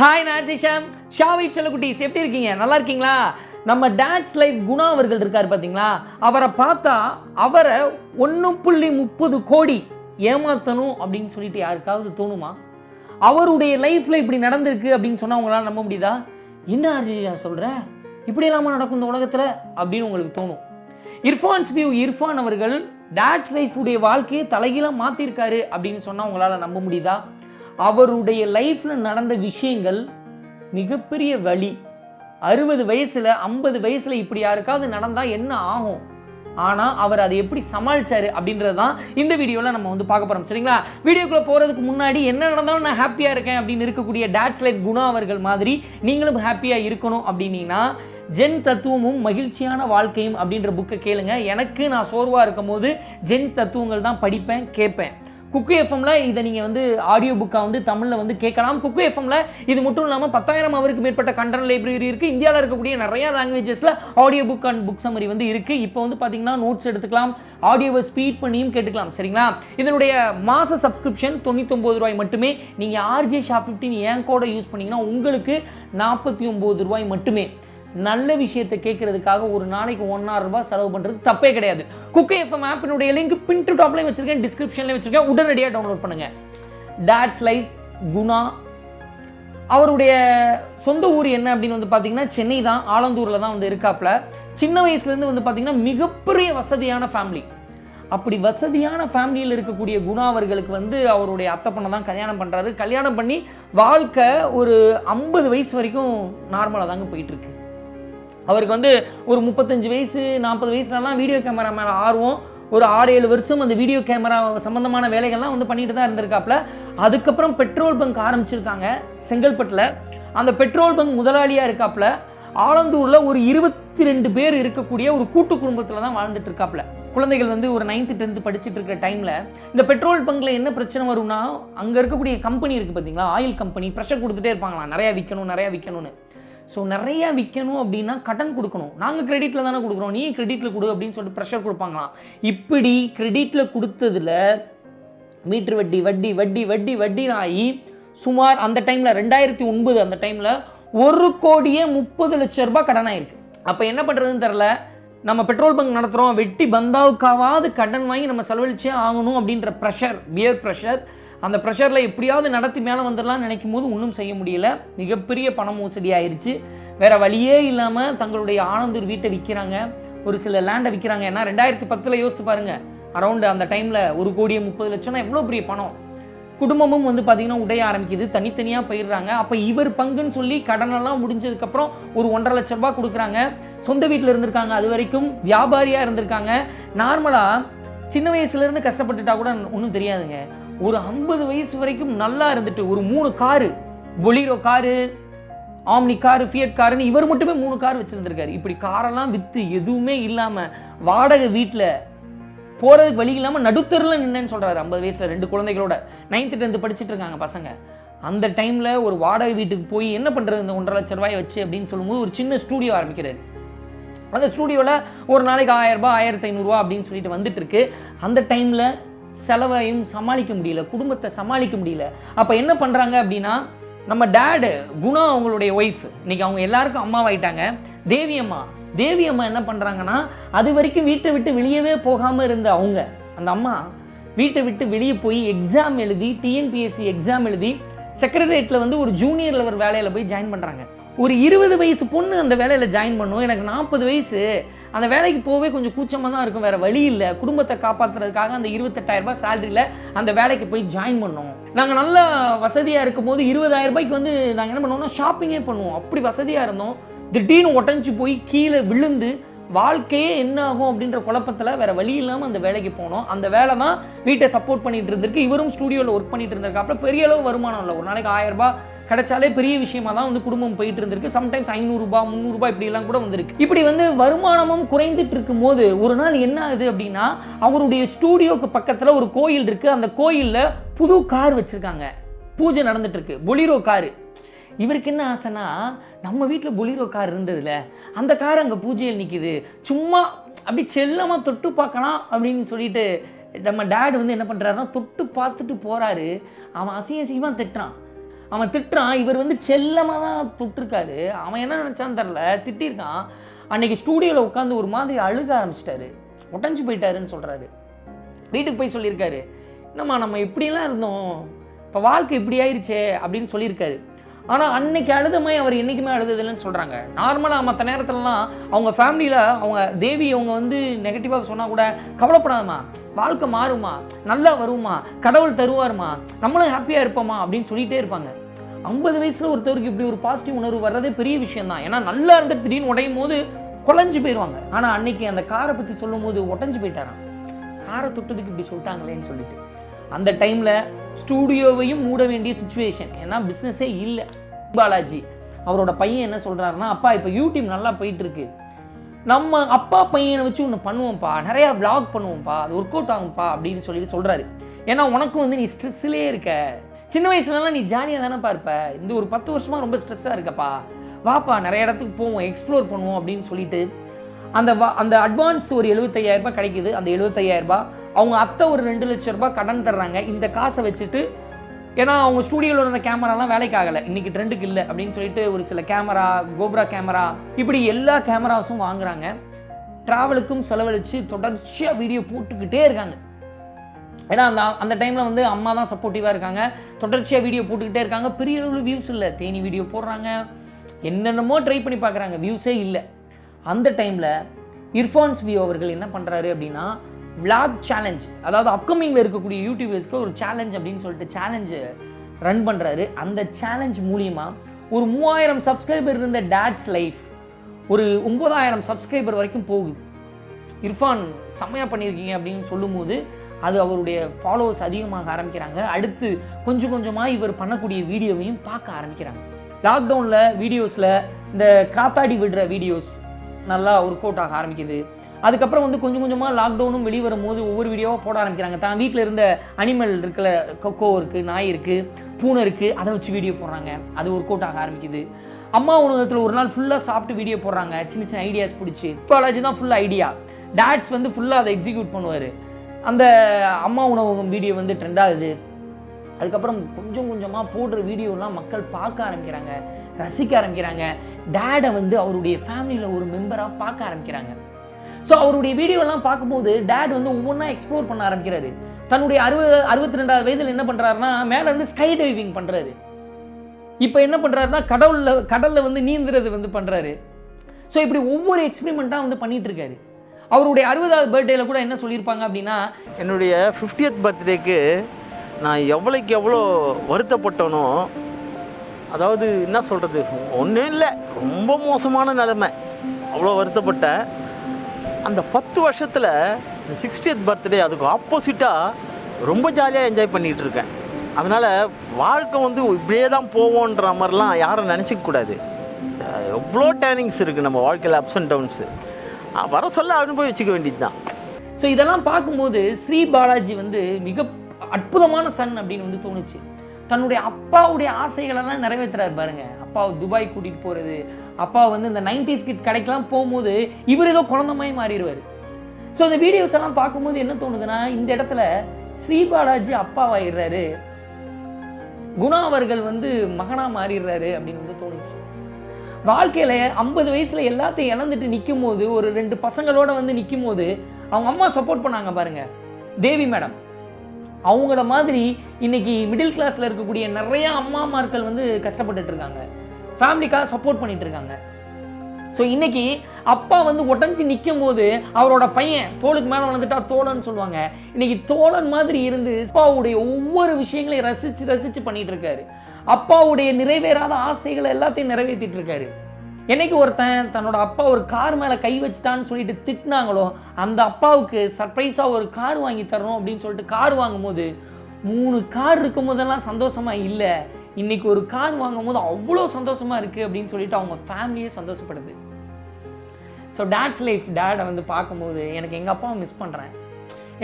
Hi நான் ஜிஷாம் ஷாவை செல்லக்குட்டீஸ் எப்படி இருக்கீங்க? நல்லா இருக்கீங்களா? நம்ம டாட்ஸ் லைஃப் குணா அவர்கள் இருக்கார் பார்த்தீங்களா அவரை பார்த்தா அவரை ஒன்று புள்ளி முப்பது கோடி ஏமாத்தணும் அப்படின்னு சொல்லிட்டு யாருக்காவது தோணுமா? அவருடைய லைஃப்பில் இப்படி நடந்திருக்கு அப்படின்னு சொன்னால் அவங்களால நம்ப முடியுதா? என்ன ஆர்ஜியா சொல்கிற இப்படி இல்லாமல் நடக்கும் இந்த உலகத்தில் அப்படின்னு உங்களுக்கு தோணும். இர்ஃபான்ஸ் வியூ இர்ஃபான் அவர்கள் டாட்ஸ் லைஃப் உடைய வாழ்க்கையை தலைகீழாக மாற்றிருக்காரு அப்படின்னு சொன்னால் உங்களால் நம்ப முடியுதா? அவருடைய லைஃப்பில் நடந்த விஷயங்கள் மிகப்பெரிய வழி. அறுபது வயசில் ஐம்பது வயசில் இப்படி யாருக்காவது நடந்தால் என்ன ஆகும்? ஆனால் அவர் அதை எப்படி சமாளித்தார் அப்படின்றது தான் இந்த வீடியோவில் நம்ம வந்து பார்க்க போகிறோம் சரிங்களா? வீடியோக்குள்ளே போகிறதுக்கு முன்னாடி என்ன நடந்தாலும் நான் ஹாப்பியாக இருக்கேன் அப்படின்னு இருக்கக்கூடிய டேட்ஸ் லைஃப் குணா அவர்கள் மாதிரி நீங்களும் ஹாப்பியாக இருக்கணும் அப்படின்னீங்கன்னா ஜென் தத்துவமும் மகிழ்ச்சியான வாழ்க்கையும் அப்படின்ற புக்கை கேளுங்க. எனக்கு நான் சோர்வாக இருக்கும் போது ஜென் தத்துவங்கள் தான் படிப்பேன் கேட்பேன். குக்கு எஃப்எம்ல இதை நீங்கள் வந்து ஆடியோ புக்காக வந்து தமிழில் வந்து கேட்கலாம். குக்கு எஃப்எம்ல இது மட்டும் இல்லாமல் பத்தாயிரம் அவருக்கு மேற்பட்ட கண்டன லைப்ரரி இருக்குது இந்தியாவில் இருக்கக்கூடிய நிறைய லாங்குவேஜஸில் audio book and book summary வந்து இருக்குது இப்போ வந்து பார்த்தீங்கன்னா நோட்ஸ் எடுத்துக்கலாம். ஆடியோவை ஸ்பீட் பண்ணியும் கேட்டுக்கலாம். சரிங்களா? இதனுடைய மாத சப்ஸ்கிரிப்ஷன் தொண்ணூத்தொம்பது ரூபாய் மட்டுமே. நீங்கள் ஆர்ஜே ஷாப் ஃபிஃப்டின் ஏன் கோடை யூஸ் பண்ணீங்கன்னா உங்களுக்கு நாற்பத்தி ஒம்பது ரூபாய் மட்டுமே. நல்ல விஷயத்தை கேட்கறதுக்காக ஒரு நாளைக்கு ஒன்னாயிரம் ரூபாய் செலவு பண்ணுறது தப்பே கிடையாது. குக்கு எஃப்எம் ஆப்பினுடைய லிங்க் பின் டு டாப்லையும் வச்சுருக்கேன் டிஸ்கிரிப்ஷன்லையும் வச்சுருக்கேன். உடனடியாக டவுன்லோட் பண்ணுங்கள் டேட்ஸ் லைஃப் குணா. அவருடைய சொந்த ஊர் என்ன அப்படின்னு வந்து பார்த்தீங்கன்னா சென்னை தான் ஆலந்தூரில் தான் வந்து இருக்காப்புல சின்ன வயசுலேருந்து வந்து பார்த்தீங்கன்னா மிகப்பெரிய வசதியான ஃபேமிலி அப்படி வசதியான ஃபேமிலியில் இருக்கக்கூடிய குணா அவர்களுக்கு வந்து அவருடைய அத்தை பொண்ணை தான் கல்யாணம் பண்ணுறாரு கல்யாணம் பண்ணி வாழ்க்கை ஒரு ஐம்பது வயசு வரைக்கும் நார்மலாக தாங்க போயிட்டுருக்கு அவருக்கு வந்து ஒரு முப்பத்தஞ்சு வயசு நாற்பது வயசுலலாம் வீடியோ கேமரா மேலே ஆர்வம். ஒரு ஆறு ஏழு வருஷம் அந்த வீடியோ கேமரா சம்மந்தமான வேலைகள்லாம் வந்து பண்ணிட்டு தான் இருந்திருக்காப்புல. அதுக்கப்புறம் பெட்ரோல் பங்க் ஆரம்பிச்சிருக்காங்க செங்கல்பட்டில். அந்த பெட்ரோல் பங்க் முதலாளியாக இருக்காப்புல. ஆலந்தூரில் ஒரு இருபத்தி ரெண்டு பேர் இருக்கக்கூடிய ஒரு கூட்டு குடும்பத்தில் தான் வாழ்ந்துட்டு இருக்காப்புல குழந்தைகள் வந்து ஒரு நைன்த்து டென்த்து படிச்சுட்டு இருக்கிற டைமில் இந்த பெட்ரோல் பங்க்கில் என்ன பிரச்சனை வரும்னா அங்கே இருக்கக்கூடிய கம்பெனி இருக்குது பார்த்தீங்களா ஆயில் கம்பெனி ப்ரெஷர் கொடுத்துட்டே இருப்பாங்களா நிறையா விற்கணும் நிறையா விற்கணும்னு ஸோ நிறையா விற்கணும் அப்படின்னா கடன் கொடுக்கணும். நாங்கள் கிரெடிட்டில் தானே கொடுக்குறோம். நீ கிரெடிட்டில் கொடு அப்படின்னு சொல்லிட்டு ப்ரெஷர் கொடுப்பாங்களாம். இப்படி கிரெடிட்டில் கொடுத்ததுல மீட்ரு வட்டி வட்டி வட்டி வட்டி வட்டின்னு ஆகி சுமார் அந்த டைமில் ரெண்டாயிரத்தி ஒன்பது அந்த டைமில் ஒரு கோடியே முப்பது லட்ச ரூபாய் கடன் ஆயிருக்கு. அப்போ என்ன பண்ணுறதுன்னு தெரில நம்ம பெட்ரோல் பங்க் நடத்துகிறோம் வெட்டி பந்தாவுக்காவது கடன் வாங்கி நம்ம செலவழிச்சே ஆகணும் அப்படின்ற ப்ரெஷர் பியர் ப்ரெஷர் அந்த ப்ரெஷரில் எப்படியாவது நடத்தி மேலே வந்துடலாம்னு நினைக்கும் போது ஒன்றும் செய்ய முடியல. மிகப்பெரிய பண மோசடி ஆயிடுச்சு வேற வழியே இல்லாமல் தங்களுடைய ஆனந்தூர் வீட்டை விற்கிறாங்க ஒரு சில லேண்டை விற்கிறாங்க ஏன்னா ரெண்டாயிரத்தி பத்தில் யோசித்து பாருங்க. அரௌண்டு அந்த டைமில் ஒரு கோடியே முப்பது லட்சம்னா எவ்வளோ பெரிய பணம்? குடும்பமும் வந்து பார்த்தீங்கன்னா உடைய ஆரம்பிக்குது. தனித்தனியாக போயிடுறாங்க. அப்போ இவர் பங்குன்னு சொல்லி கடனெல்லாம் முடிஞ்சதுக்கப்புறம் ஒரு ஒன்றரை லட்ச ரூபா கொடுக்குறாங்க. சொந்த வீட்டில் இருந்திருக்காங்க. அது வரைக்கும் வியாபாரியாக இருந்திருக்காங்க. நார்மலாக சின்ன வயசுலேருந்து கஷ்டப்பட்டுட்டா கூட ஒன்றும் தெரியாதுங்க. ஒரு ஐம்பது வயசு வரைக்கும் நல்லா இருந்துட்டு ஒரு மூணு car Bolero car Omni car Fiat காருன்னு இவர் மட்டுமே மூணு கார் வச்சுருந்துருக்காரு. இப்படி காரெல்லாம் விற்று எதுவுமே இல்லாமல் வாடகை வீட்டில் போகிறதுக்கு வழி இல்லாமல் நடுத்தரில் நின்னேன்னு சொல்கிறாரு ஐம்பது வயசில் ரெண்டு குழந்தைகளோட. நைன்த்து டென்த்து படிச்சுட்டு இருக்காங்க பசங்க. அந்த டைமில் ஒரு வாடகை வீட்டுக்கு போய் என்ன பண்ணுறது இந்த ஒன்றரை லட்ச ரூபாய் வச்சு அப்படின்னு சொல்லும்போது ஒரு சின்ன ஸ்டூடியோ ஆரம்பிக்கிறாரு. அந்த ஸ்டூடியோவில் ஒரு நாளைக்கு ஆயிரம் ரூபாய் ஆயிரத்தி ஐநூறுரூவா அப்படின்னு சொல்லிட்டு வந்துட்டு இருக்கு. அந்த டைமில் செலவையும் சமாளிக்க முடியல குடும்பத்தை சமாளிக்க முடியல. அப்போ என்ன பண்ணுறாங்க அப்படின்னா நம்ம டேடு குணா அவங்களுடைய ஒய்ஃப் இன்னைக்கு அவங்க எல்லாருக்கும் அம்மாவாயிட்டாங்க. தேவி அம்மா. தேவி அம்மா என்ன பண்ணுறாங்கன்னா அது வரைக்கும் வீட்டை விட்டு வெளியவே போகாமல் இருந்த அவங்க அந்த அம்மா வீட்டை விட்டு வெளியே போய் எக்ஸாம் எழுதி டிஎன்பிஎஸ்சி எக்ஸாம் எழுதி செக்ரட்டரியேட்டில் வந்து ஒரு ஜூனியர் லெவல் வேலையில் போய் ஜாயின் பண்ணுறாங்க ஒரு இருபது வயசு பொண்ணு அந்த வேலையில் ஜாயின் பண்ணும். எனக்கு நாற்பது வயசு. அந்த வேலைக்கு போகவே கொஞ்சம் கூச்சமாக தான் இருக்கும். வேறு வழி இல்லை. குடும்பத்தை காப்பாற்றுறதுக்காக அந்த இருபத்தெட்டாயிரரூபா சேலரியில் அந்த வேலைக்கு போய் ஜாயின் பண்ணோம். நாங்கள் நல்ல வசதியாக இருக்கும் போது இருபதாயிரம் ரூபாய்க்கு வந்து நாங்கள் என்ன பண்ணுவோம்னா ஷாப்பிங்கே பண்ணுவோம். அப்படி வசதியாக இருந்தோம். திடீர்னு உடஞ்சி போய் கீழே விழுந்து வாழ்க்கையே என்ன ஆகும் அப்படின்ற குழப்பத்தில் வேற வழி இல்லாமல் அந்த வேலைக்கு போனோம். அந்த வேலை தான் வீட்டை சப்போர்ட் பண்ணிட்டு இருந்திருக்கு. இவரும் ஸ்டூடியோவில் ஒர்க் பண்ணிட்டு இருந்திருக்காப்புல பெரிய அளவு வருமானம் இல்லை. ஒரு நாளைக்கு ஆயிரம் ரூபாய் கிடைச்சாலே பெரிய விஷயமா தான் வந்து குடும்பம் போயிட்டு இருந்திருக்கு. சம்டைம்ஸ் ஐநூறுரூபா முந்நூறுரூபா இப்படிலாம் கூட வந்திருக்கு. இப்படி வந்து வருமானமும் குறைந்துட்டு இருக்கும்போது ஒரு நாள் என்ன ஆகுது அப்படின்னா அவருடைய ஸ்டூடியோக்கு பக்கத்தில் ஒரு கோயில் இருக்குது அந்த கோயிலில் புது கார் வச்சுருக்காங்க. பூஜை நடந்துட்டு இருக்கு. Bolero car. இவருக்கு என்ன ஆசைனா நம்ம வீட்டில் பொலிரோ கார் இருந்ததுல அந்த கார் அங்கே பூஜையில் நிற்கிது சும்மா அப்படி செல்லமாக தொட்டு பார்க்கலாம் அப்படின்னு சொல்லிட்டு நம்ம டேட் வந்து என்ன பண்ணுறாருன்னா தொட்டு பார்த்துட்டு போகிறாரு அவன் அசிங்க அசிங்கமாக திட்டுறான். அவன் திட்டுறான் இவர் வந்து செல்லமாக தான் தொட்டிருக்காரு. அவன் என்ன நினச்சான்னு தெரில திட்டிருக்கான். அன்னைக்கு ஸ்டூடியோவில் உட்காந்து ஒரு மாதிரி அழுக ஆரம்பிச்சிட்டாரு. உடஞ்சி போயிட்டாருன்னு சொல்கிறாரு வீட்டுக்கு போய் சொல்லியிருக்காரு. என்னம்மா நம்ம இப்படியெல்லாம் இருந்தோம். இப்போ வாழ்க்கை இப்படி ஆயிடுச்சே அப்படின்னு சொல்லியிருக்காரு. ஆனால் அன்னைக்கு அழுதமை அவர் என்றைக்குமே அழுததில்லைன்னு சொல்கிறாங்க நார்மலாக மற்ற நேரத்துலலாம் அவங்க ஃபேமிலியில் அவங்க தேவி அவங்க வந்து நெகட்டிவாக சொன்னால் கூட கவலைப்படாதம்மா. வாழ்க்கை மாறுமா நல்லா வருமா கடவுள் தருவாருமா நம்மளும் ஹாப்பியாக இருப்போமா அப்படின்னு சொல்லிகிட்டே இருப்பாங்க. ஐம்பது வயசில் ஒருத்தருக்கு இப்படி ஒரு பாசிட்டிவ் உணர்வு வர்றதே பெரிய விஷயம் தான் ஏன்னா நல்லா இருந்துட்டு திடீர்னு உடையும் போது குழஞ்சு போயிடுவாங்க ஆனால் அன்னைக்கு அந்த காரை பற்றி சொல்லும் போது உடஞ்சு போயிட்டாராம். காரை தொட்டதுக்கு இப்படி சொல்லிட்டாங்களேன்னு சொல்லிட்டு. அந்த டைமில் ஸ்டூடியோவையும் மூட வேண்டிய சுச்சுவேஷன் ஏன்னா பிஸ்னஸே இல்லை. பாலாஜி அவரோட பையன் என்ன சொல்கிறாருன்னா அப்பா இப்போ யூடியூப் நல்லா போயிட்டுருக்கு. நம்ம அப்பா பையனை வச்சு ஒன்று பண்ணுவோம்ப்பா. நிறையா விளாக் பண்ணுவோம்ப்பா. அது ஒர்க் அவுட் ஆகும்ப்பா அப்படின்னு சொல்லிட்டு சொல்கிறாரு ஏன்னா உனக்கும் வந்து நீ ஸ்ட்ரெஸ்ஸிலே இருக்க. சின்ன வயசுலலாம் நீ ஜாலியாக தானேப்பா இருப்ப. இந்த ஒரு பத்து வருஷமாக ரொம்ப ஸ்ட்ரெஸ்ஸாக இருக்கப்பா. வாப்பா நிறைய இடத்துக்கு போவோம் எக்ஸ்ப்ளோர் பண்ணுவோம் அப்படின்னு சொல்லிட்டு அந்த வா அந்த அட்வான்ஸ் ஒரு எழுபத்தையாயிரரூபா கிடைக்குது. அந்த எழுபத்தையாயிரரூபா அவங்க அத்தை ஒரு ரெண்டு லட்ச ரூபாய் கடன் தர்றாங்க. இந்த காசை வச்சுட்டு ஏன்னா அவங்க ஸ்டூடியோவில் இருந்த கேமராலாம் வேலைக்கு ஆகலை. இன்னைக்கு ட்ரெண்டுக்கு இல்லை அப்படின்னு சொல்லிட்டு ஒரு சில கேமரா கோப்ரா கேமரா இப்படி எல்லா கேமராஸும் வாங்குறாங்க. ட்ராவலுக்கும் செலவழித்து தொடர்ச்சியாக வீடியோ போட்டுக்கிட்டே இருக்காங்க. ஏன்னா அந்த அந்த டைமில் வந்து அம்மா தான் சப்போர்ட்டிவாக இருக்காங்க. தொடர்ச்சியாக வீடியோ போட்டுக்கிட்டே இருக்காங்க. பெரிய அளவில் வியூஸ் இல்லை. தேனி வீடியோ போடுறாங்க. என்னென்னமோ ட்ரை பண்ணி பார்க்குறாங்க. வியூஸே இல்லை. அந்த டைமில் இர்ஃபான்ஸ் வியூ அவர்கள் என்ன பண்ணுறாரு அப்படின்னா விளாக் சேலஞ்ச் அதாவது அப்கமிங்கில் இருக்கக்கூடிய யூடியூபர்ஸ்க்கு ஒரு சேலஞ்ச் அப்படின்னு சொல்லிட்டு சேலஞ்சு ரன் பண்ணுறாரு அந்த சேலஞ்ச் மூலியமாக ஒரு மூவாயிரம் சப்ஸ்கிரைபர் இருந்த டேட்ஸ் லைஃப் ஒரு ஒம்பதாயிரம் சப்ஸ்கிரைபர் வரைக்கும் போகுது. இர்ஃபான் செம்மையாக பண்ணியிருக்கீங்க அப்படின்னு சொல்லும்போது அது அவருடைய ஃபாலோவர்ஸ் அதிகமாக ஆரம்பிக்கிறாங்க. அடுத்து கொஞ்சம் கொஞ்சமாக இவர் பண்ணக்கூடிய வீடியோவையும் பார்க்க ஆரம்பிக்கிறாங்க. லாக்டவுனில் வீடியோஸில் இந்த காத்தாடி விடுற வீடியோஸ் நல்லா ஒர்க் அவுட் ஆக ஆரம்பிக்குது. அதுக்கப்புறம் வந்து கொஞ்சம் கொஞ்சமாக லாக்டவுனும் வெளியே வரும்போது ஒவ்வொரு வீடியோவாக போட ஆரம்பிக்கிறாங்க. தான் வீட்டில் இருந்த அனிமல் இருக்கிற கொக்கோ இருக்குது நாய் இருக்குது பூனை இருக்குது அதை வச்சு வீடியோ போடுறாங்க. அது ஒர்க் அவுட் ஆக ஆரம்பிக்குது. அம்மா உணவகத்தில் ஒரு நாள் ஃபுல்லாக சாப்பிட்டு வீடியோ போடுறாங்க. சின்ன சின்ன ஐடியாஸ் பிடிச்சி. பாலாஜி தான் ஃபுல் ஐடியா டேட்ஸ் வந்து ஃபுல்லாக அதை எக்ஸிக்யூட் பண்ணுவார். அந்த அம்மா உணவகம் வீடியோ வந்து ட்ரெண்டாகுது அதுக்கப்புறம் கொஞ்சம் கொஞ்சமாக போடுற வீடியோலாம் மக்கள் பார்க்க ஆரம்பிக்கிறாங்க. ரசிக்க ஆரம்பிக்கிறாங்க. டேடை வந்து அவருடைய ஃபேமிலியில் ஒரு மெம்பராக பார்க்க ஆரம்பிக்கிறாங்க. ஸோ அவருடைய வீடியோலாம் பார்க்கும்போது டேட் வந்து ஒவ்வொன்றா எக்ஸ்ப்ளோர் பண்ண ஆரம்பிக்கிறாரு. தன்னுடைய அறுபது அறுபத்தி ரெண்டாவது வயதில் என்ன பண்ணுறாருன்னா மேலே வந்து ஸ்கை டைவிங் பண்ணுறாரு இப்போ என்ன பண்ணுறாருன்னா கடவுளில் கடலில் வந்து நீந்துறது வந்து பண்ணுறாரு ஸோ இப்படி ஒவ்வொரு எக்ஸ்பிரிமெண்ட்டாக வந்து பண்ணிட்டு இருக்காரு அவருடைய அறுபதாவது பர்த்டேல கூட என்ன சொல்லியிருப்பாங்க அப்படின்னா என்னுடைய ஃபிஃப்டியத் பர்த்டேக்கு நான் எவ்வளோக்கு எவ்வளோ வருத்தப்பட்டனோ அதாவது என்ன சொல்கிறது ஒன்றும் இல்லை ரொம்ப மோசமான நிலைமை. அவ்வளோ வருத்தப்பட்டேன். அந்த பத்து வருஷத்தில் இந்த சிக்ஸ்டியத் பர்த்டே அதுக்கு ஆப்போசிட்டாக ரொம்ப ஜாலியாக என்ஜாய் பண்ணிகிட்டு இருக்கேன். அதனால் வாழ்க்கை வந்து இப்படியே தான் போவோன்ற மாதிரிலாம் யாரும் நினச்சிக்க கூடாது. எவ்வளோ டேர்னிங்ஸ் இருக்குது நம்ம வாழ்க்கையில் அப்ஸ் அண்ட் டவுன்ஸு வர சொல்ல அனுபவிச்சுக்க வேண்டியது தான் ஸோ இதெல்லாம் பார்க்கும்போது ஸ்ரீ பாலாஜி வந்து மிக அற்புதமான சன் அப்படின்னு வந்து தோணுச்சு. தன்னுடைய அப்பாவுடைய ஆசைகளெல்லாம் நிறைவேற்றுறாரு பாருங்கள் அப்பாவை துபாய் கூட்டிகிட்டு போகிறது அப்பா வந்து இந்த நைன்டிஸ் கிட் கடைக்கெல்லாம் போகும்போது இவர் ஏதோ குழந்தமாயி மாறிடுவார். ஸோ இந்த வீடியோஸ் எல்லாம் பார்க்கும்போது என்ன தோணுதுன்னா இந்த இடத்துல ஸ்ரீபாலாஜி அப்பாவாயிடுறாரு. குணா அவர்கள் வந்து மகனாக மாறிடுறாரு அப்படின்னு வந்து தோணுச்சு. வாழ்க்கையில் ஐம்பது வயசில் எல்லாத்தையும் இழந்துட்டு நிற்கும் போது ஒரு ரெண்டு பசங்களோட வந்து நிற்கும் போது அவங்க அம்மா சப்போர்ட் பண்ணாங்க பாருங்க. தேவி மேடம். அவங்கள மாதிரி இன்னைக்கு மிடில் கிளாஸில் இருக்கக்கூடிய நிறையா அம்மா அம்மார்கள் வந்து கஷ்டப்பட்டுட்டு இருக்காங்க. ஃபேமிலிக்காக சப்போர்ட் பண்ணிட்டு இருக்காங்க. ஸோ இன்னைக்கு அப்பா வந்து உடஞ்சி நிற்கும் போது அவரோட பையன் தோளுக்கு மேலே வளர்ந்துட்டா தோழன்னு சொல்லுவாங்க. இன்னைக்கு தோழன் மாதிரி இருந்து அப்பாவுடைய ஒவ்வொரு விஷயங்களையும் ரசித்து ரசித்து பண்ணிட்டு இருக்காரு. அப்பாவுடைய நிறைவேறாத ஆசைகளை எல்லாத்தையும் நிறைவேற்றிட்டு இருக்காரு. என்னைக்கு ஒருத்தன் தன்னோட அப்பா ஒரு கார் மேலே கை வச்சுட்டான்னு சொல்லிட்டு திட்டினாங்களோ அந்த அப்பாவுக்கு சர்ப்ரைஸாக ஒரு கார் வாங்கி தரணும் அப்படின்னு சொல்லிட்டு கார் வாங்கும்போது மூணு கார் இருக்கும் போதெல்லாம் சந்தோஷமா இல்லை. இன்னைக்கு ஒரு கார் வாங்கும் போது அவ்வளோ சந்தோஷமா இருக்கு அப்படின்னு சொல்லிட்டு அவங்க ஃபேமிலியே சந்தோஷப்படுது. ஸோ டேட்ஸ் லைஃப் டேடை வந்து பார்க்கும்போது எனக்கு எங்கள் அப்பாவை மிஸ் பண்ணுறேன்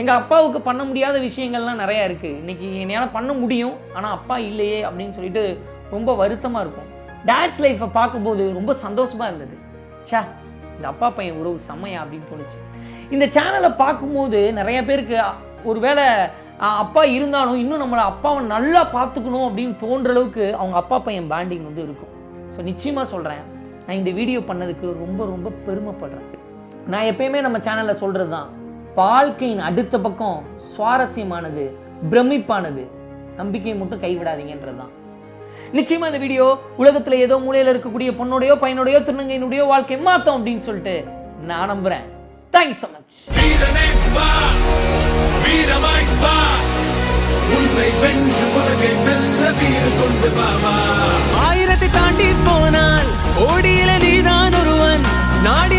எங்கள் அப்பாவுக்கு பண்ண முடியாத விஷயங்கள்லாம் நிறையா இருக்குது இன்றைக்கி என்னால் பண்ண முடியும் ஆனால் அப்பா இல்லையே அப்படின்னு சொல்லிட்டு ரொம்ப வருத்தமாக இருக்கும். டேட்ஸ் லைஃப்பை பார்க்கும்போது ரொம்ப சந்தோஷமாக இருந்தது. ச்சே இந்த அப்பா பையன் உறவு செம்மையா அப்படின்னு தோணுச்சு. இந்த சேனலை பார்க்கும்போது நிறைய பேருக்கு ஒருவேளை அப்பா இருந்தாலும் இன்னும் நம்மளை அப்பாவை நல்லா பார்த்துக்கணும் அப்படின்னு தோன்ற அளவுக்கு அவங்க அப்பா பையன் பாண்டிங் வந்து இருக்கும். ஸோ நிச்சயமாக சொல்கிறேன் நான் இந்த வீடியோ பண்ணதுக்கு ரொம்ப ரொம்ப பெருமைப்படுறேன். நான் எப்பயுமே நம்ம சேனலில் சொல்கிறது தான் வாழ்க்கையின் அடுத்த பக்கம் சுவாரஸ்யமானது பிரமிப்பானது. நம்பிக்கையை மட்டும் கைவிடாதீங்கன்றது தான் நிச்சயமா இந்த வீடியோ உலகத்துல ஏதோ மூலையில இருக்கக்கூடிய பொண்ணோடையோ பையனோடையோ திருநங்கையினுடைய வாழ்க்கை மாத்தம் அப்படின்னு சொல்லிட்டு நான் நம்புறேன். தேங்க்யூ ஸோ மச் வீரமாய் வா உன்னை வென்று உலகை வெல்ல வீறு கொண்டு வா ஆயிரத்தை தாண்டி போனால் ஓடியில நீதான் ஒருவன். நாடி